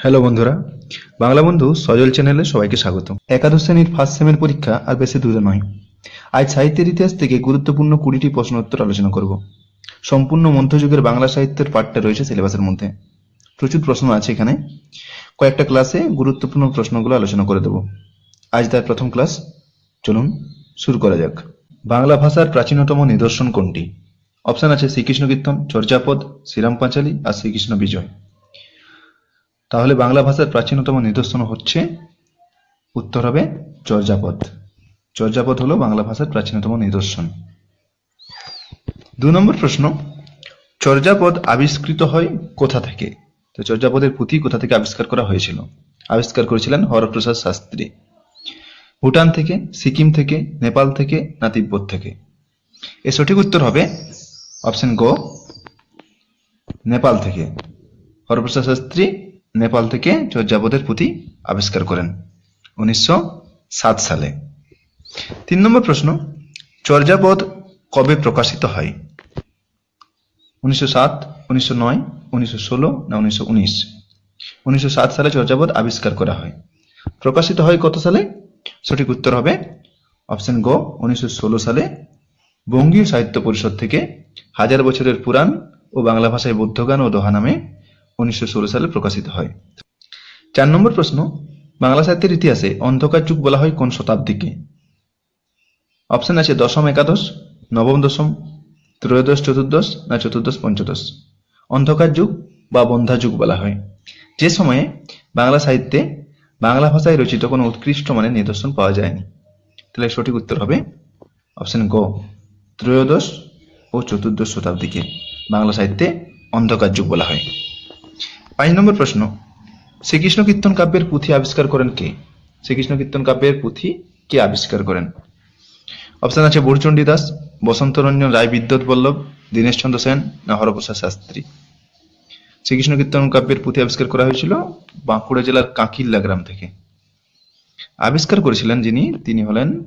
Hello বন্ধুরা। বাংলা বন্ধু সজল চ্যানেলে সবাইকে স্বাগত একাদশ শ্রেণির ফার্স্ট সেমের পরীক্ষা আর বেশি দূরে নয়। আজ সাহিত্যের ইতিহাস থেকে গুরুত্বপূর্ণ কুড়িটি প্রশ্ন উত্তর আলোচনা করব। সম্পূর্ণ মধ্যযুগের বাংলা সাহিত্যের পাঠটা রয়েছে সিলেবাসের মধ্যে। প্রচুর প্রশ্ন আছে এখানে। কয়েকটা ক্লাসে গুরুত্বপূর্ণ প্রশ্নগুলো আলোচনা করে দেব। আজ তার প্রথম ক্লাস চলুন, শুরু করা যাক। বাংলা ভাষার প্রাচীনতম নিদর্শন কোনটি? অপশন আছে শ্রীকৃষ্ণ কীর্তন, চর্যাপদ শ্রীরাম পাঁচালী আর শ্রীকৃষ্ণ বিজয়। তাহলে বাংলা ভাষার প্রাচীনতম নিদর্শন হচ্ছে, উত্তর হবে চর্যাপদ। চর্যাপদ হলো বাংলা ভাষার প্রাচীনতম নিদর্শন। দু নম্বর প্রশ্ন, চর্যাপদ আবিষ্কৃত হয় কোথা থেকে? তো চর্যাপদের পুঁথি কোথা থেকে আবিষ্কার করা হয়েছিল? আবিষ্কার করেছিলেন হরপ্রসাদ শাস্ত্রী। ভুটান থেকে, সিকিম থেকে, নেপাল থেকে না তিব্বত থেকে? এর সঠিক উত্তর হবে অপশন গ, নেপাল থেকে। হরপ্রসাদ শাস্ত্রী নেপাল থেকে চর্যাপদের পুঁথি আবিষ্কার করেন উনিশশো সাত সালে। তিন নম্বর প্রশ্ন চর্যাপদ কবে প্রকাশিত হয়? উনিশশো সাত, উনিশশো নয়, উনিশশো না উনিশ? উনিশশো সাত সালে চর্যাপদ আবিষ্কার করা হয়। প্রকাশিত হয় কত সালে? সঠিক উত্তর হবে অপশন গ, উনিশশো ষোলো সালে। বঙ্গীয় সাহিত্য পরিষদ থেকে হাজার বছরের পুরাণ ও বাংলা ভাষায় বৌদ্ধগান ও দোহা নামে উনিশশো ষোলো সালে প্রকাশিত হয়। চার নম্বর প্রশ্ন, বাংলা সাহিত্যের ইতিহাসে অন্ধকার যুগ বলা হয় কোন শতাব্দীকে? অপশন আছে দশম একাদশ, নবম দশম, ত্রয়োদশ চতুর্দশ না চতুর্দশ পঞ্চদশ। অন্ধকার যুগ বা বন্ধা যুগ বলা হয়। যে সময়ে বাংলা সাহিত্যে বাংলা ভাষায় রচিত কোনো উৎকৃষ্ট মানের নিদর্শন পাওয়া যায়নি। তাহলে সঠিক উত্তর হবে অপশন গ, ত্রয়োদশ ও চতুর্দশ শতাব্দীকে। বাংলা সাহিত্যে অন্ধকার যুগ বলা হয়। পাঁচ নম্বর প্রশ্ন, শ্রীকৃষ্ণ কীর্তন কাব্যের পুঁথি আবিষ্কার করেন কে? শ্রীকৃষ্ণ কীর্তন কাব্যের পুঁথি কে আবিষ্কার করেন? অপশন আছে বুড়চণ্ডী দাস বসন্ত রঞ্জন রায় বিদ্যুৎ বল্লভ দীনেশচন্দ্র সেন না হরপ্রসাদ শাস্ত্রী? শ্রীকৃষ্ণ কীর্তন কাব্যের পুঁথি আবিষ্কার করা হয়েছিল বাঁকুড়া জেলার কাঁকিল্লা গ্রাম থেকে। আবিষ্কার করেছিলেন যিনি, তিনি হলেন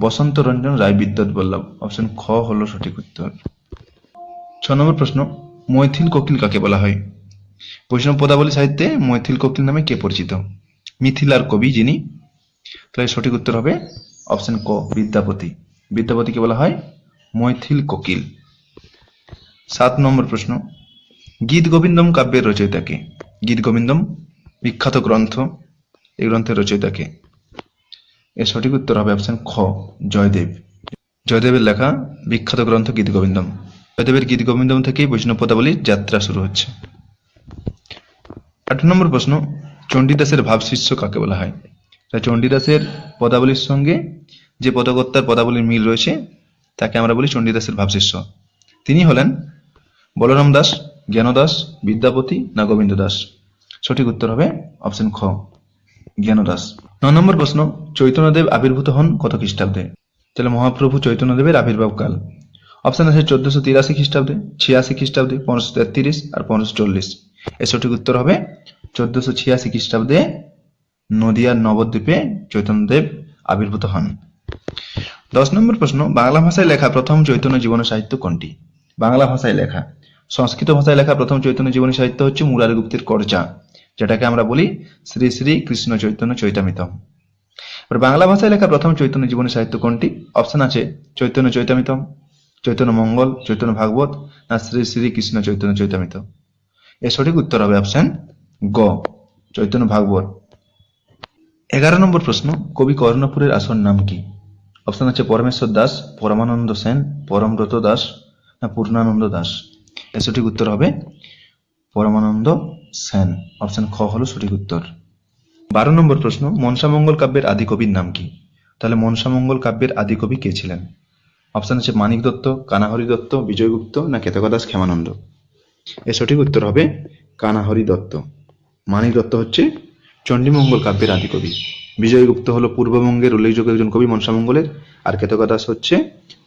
বসন্ত রঞ্জন রায় বিদ্যুৎ বল্লভ। অপশন খ হলো সঠিক উত্তর। ছ নম্বর প্রশ্ন মৈথিল কোকিল কাকে বলা হয়? বৈষ্ণব পদাবলী সাহিত্যে মৈথিল কোকিল নামে কে পরিচিত? মিথিলার কবি যিনি, তাহলে সঠিক উত্তর হবে অপশন ক, বিদ্যাপতি। বিদ্যাপতিকে বলা হয় মৈথিল কোকিল। সাত নম্বর প্রশ্ন। গীত গোবিন্দম কাব্যের রচয়িতাকে গীত গোবিন্দম, বিখ্যাত গ্রন্থ, এই গ্রন্থের রচয়িতাকে এর সঠিক উত্তর হবে অপশন খ, জয়দেব। জয়দেবের লেখা বিখ্যাত গ্রন্থ গীত গোবিন্দম। জয়দেবের গীত গোবিন্দম থেকেই বৈষ্ণব পদাবলীর যাত্রা শুরু হচ্ছে। আট নম্বর প্রশ্ন, চণ্ডীদাসের ভাবশিষ্য কাকে বলা হয়? তা চণ্ডীদাসের পদাবলীর সঙ্গে যে পদকর্তার পদাবলীর মিল রয়েছে, তাকে আমরা বলি চণ্ডীদাসের ভাবশিষ্য তিনি হলেন বলরাম দাস জ্ঞানদাস বিদ্যাপতি না গোবিন্দ দাস? সঠিক উত্তর হবে অপশন খ জ্ঞানদাস ন নম্বর প্রশ্ন, চৈতন্যদেব আবির্ভূত হন কত খ্রিস্টাব্দে? তাহলে মহাপ্রভু চৈতন্যদেবের আবির্ভাবকাল অপশন আছে চোদ্দশো তিরাশি খ্রিস্টাব্দে, ছিয়াশি খ্রিস্টাব্দে, পনেরোশো তেত্রিশ আর পনেরোশো চল্লিশ। এর সঠিক উত্তর হবে চোদ্দশো ছিয়াশি খ্রিস্টাব্দে নদিয়ার নবদ্বীপে চৈতন্যদেব আবির্ভূত হন। দশ নম্বর প্রশ্ন, বাংলা ভাষায় লেখা প্রথম চৈতন্য জীবন সাহিত্য কোনটি? বাংলা ভাষায় লেখা। সংস্কৃত ভাষায় লেখা প্রথম চৈতন্য জীবনী সাহিত্য হচ্ছে মুরারি গুপ্তের কর্জা, যেটাকে আমরা বলি শ্রী শ্রী কৃষ্ণ চৈতন্য চৈতামিতম এবার বাংলা ভাষায় লেখা প্রথম চৈতন্য জীবনী সাহিত্য কোনটি? অপশন আছে চৈতন্য চৈতামিতম চৈতন্য মঙ্গল, চৈতন্য ভাগবত, না শ্রী শ্রী কৃষ্ণ চৈতন্য চৈতামিত। এর সঠিক উত্তর হবে অপশন গ, চৈতন্য ভাগবত। এগারো নম্বর প্রশ্ন, কবি কর্ণপুরের আসন নাম কি? অপশন আছে পরমেশ্বর দাস, পরমানন্দ সেন, পরমব্রত দাস না পূর্ণানন্দ দাস। এর সঠিক উত্তর হবে পরমানন্দ সেন। অপশন খ হলো সঠিক উত্তর। বারো নম্বর প্রশ্ন মনসামঙ্গল কাব্যের আদি কবির নাম কি? তাহলে মনসামঙ্গল কাব্যের আদি কবি কে ছিলেন? অপশন আছে মানিক দত্ত, কানাহরি দত্ত, বিজয়গুপ্ত না কেতকদাস ক্ষেমানন্দ? এর সঠিক উত্তর হবে কানাহরি দত্ত। মানিক দত্ত হচ্ছে চণ্ডীমঙ্গল কাব্যের আদি কবি। বিজয়গুপ্ত হলো পূর্ববঙ্গের উল্লেখযোগ্য একজন কবি মনসামঙ্গলের আর কেতকা দাস হচ্ছে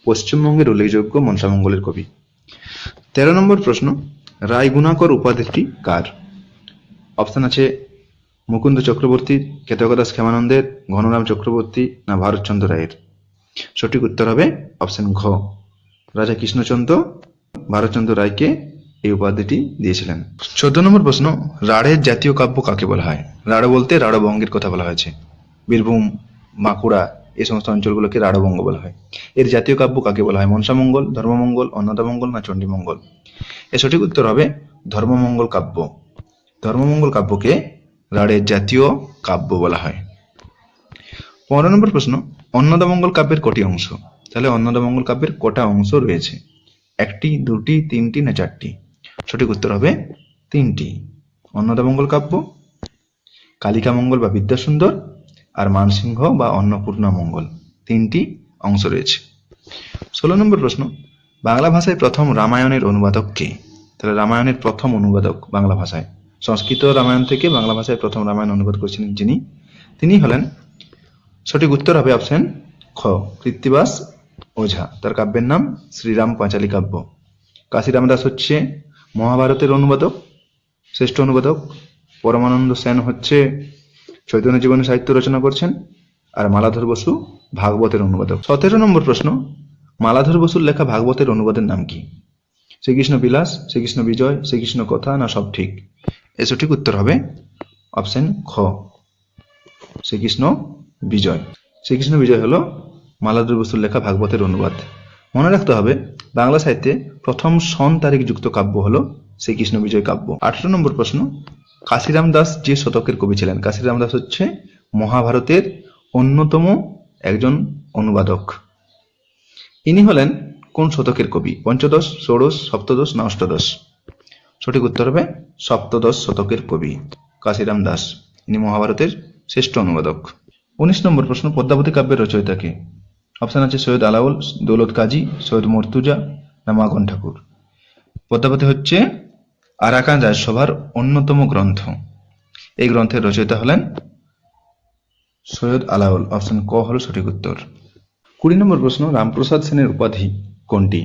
পশ্চিমবঙ্গের উল্লেখযোগ্য মনসামঙ্গলের কবি। তেরো নম্বর প্রশ্ন, রায়গুণাকর উপাধিটি কার? অপশন আছে মুকুন্দ চক্রবর্তী, কেতকা দাস ক্ষেমানন্দের, ঘনরাম চক্রবর্তী না ভারতচন্দ্র রায়ের? সঠিক উত্তর হবে অপশন ঘ। রাজা কৃষ্ণচন্দ্র, ভারতচন্দ্র রায়কে এই উপাধিটি দিয়েছিলেন। চোদ্দ নম্বর প্রশ্ন, রাঢ়ের জাতীয় কাব্য কাকে বলা হয়? রাঢ় বলতে রাঢ়বঙ্গের কথা বলা হয়েছে। বীরভূম, বাঁকুড়া, এই সমস্ত অঞ্চলগুলোকে রাঢ়বঙ্গ বলা হয়। এর জাতীয় কাব্য কাকে বলা হয়? মনসামঙ্গল, ধর্মমঙ্গল, অন্নদামঙ্গল না চণ্ডীমঙ্গল? এর সঠিক উত্তর হবে ধর্মমঙ্গল কাব্য। ধর্মমঙ্গল কাব্যকে রাঢ়ের জাতীয় কাব্য বলা হয়। পনেরো নম্বর প্রশ্ন, অন্নদামঙ্গল কাব্যের কটি অংশ? তাহলে অন্নদামঙ্গল কাব্যের কটা অংশ রয়েছে? একটি, দুটি, তিনটি না চারটি? সঠিক উত্তর হবে তিনটি। অন্নদামঙ্গল কাব্য, কালিকা মঙ্গল বা বিদ্যাসুন্দর, আর মানসিংহ বা অন্নপূর্ণা মঙ্গল। তিনটি অংশ রয়েছে। ষোলো নম্বর প্রশ্ন, বাংলা ভাষায় প্রথম রামায়ণের অনুবাদক কে? তাহলে রামায়ণের প্রথম অনুবাদক বাংলা ভাষায়। সংস্কৃত রামায়ণ থেকে বাংলা ভাষায় প্রথম রামায়ণ অনুবাদ করেছিলেন যিনি। তিনি হলেন, সঠিক উত্তর হবে অপশন খ, কৃত্তিবাস ওঝা। তার কাব্যের নাম শ্রীরাম পাঁচালী কাব্য। কাশিরাম দাস হচ্ছে মহাভারতের অনুবাদক, শ্রেষ্ঠ অনুবাদক পরমানন্দ সেন হচ্ছে চৈতন্য জীবনী সাহিত্য রচনা করছেন আর মালাধর বসু ভাগবতের অনুবাদক। সতেরো নম্বর প্রশ্ন, মালাধর বসুর লেখা ভাগবতের অনুবাদের নাম কি? শ্রীকৃষ্ণ বিলাস, শ্রীকৃষ্ণ বিজয়, শ্রীকৃষ্ণ কথা না সব ঠিক? এর সঠিক উত্তর হবে অপশন খ, শ্রীকৃষ্ণ বিজয়। শ্রীকৃষ্ণ বিজয় হলো মালাধর বসুর লেখা ভাগবতের অনুবাদ। মনে রাখতে হবে, বাংলা সাহিত্যে প্রথম সন তারিখ যুক্ত কাব্য হলো শ্রীকৃষ্ণ বিজয় কাব্য। আঠারো নম্বর প্রশ্ন, কাশিরাম দাস যে শতকের কবি ছিলেন, কাশিরাম দাস হচ্ছে মহাভারতের অন্যতম একজন অনুবাদক। ইনি হলেন কোন শতকের কবি? পঞ্চদশ, ষোড়শ, সপ্তদশ না অষ্টাদশ? সঠিক উত্তর হবে সপ্তদশ শতকের কবি কাশিরাম দাস। ইনি মহাভারতের শ্রেষ্ঠ অনুবাদক। উনিশ নম্বর প্রশ্ন, পদ্মাবতী কাব্যের রচয়িতা কে? অপশন আছে সৈয়দ আলাউল, দৌলত কাজী, সৈয়দ মর্তুজা না মাগন ঠাকুর পদ্মাবতী হচ্ছে আরাকান রাজসভার অন্যতম গ্রন্থ। এই গ্রন্থের রচয়িতা হলেন সৈয়দ আলাউল। অপশন ক হল সঠিক উত্তর। কুড়ি নম্বর প্রশ্ন, রামপ্রসাদ সেনের উপাধি কোনটি?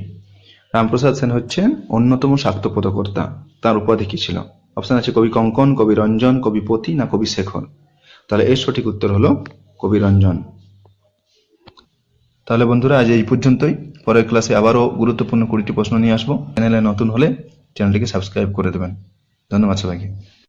রামপ্রসাদ সেন হচ্ছেন অন্যতম শাক্ত পদকর্তা। তার উপাধি কি ছিল? অপশান আছে কবি কঙ্কন, কবি রঞ্জন, কবি পতি না কবি শেখর। তাহলে এর সঠিক উত্তর হলো কবি রঞ্জন। তাহলে বন্ধুরা, আজ এই পর্যন্তই। পরের ক্লাসে আবারও গুরুত্বপূর্ণ কুড়িটি প্রশ্ন নিয়ে আসব। চ্যানেলে নতুন হলে চ্যানেলটিকে সাবস্ক্রাইব করে দেবেন। ধন্যবাদ সবাইকে।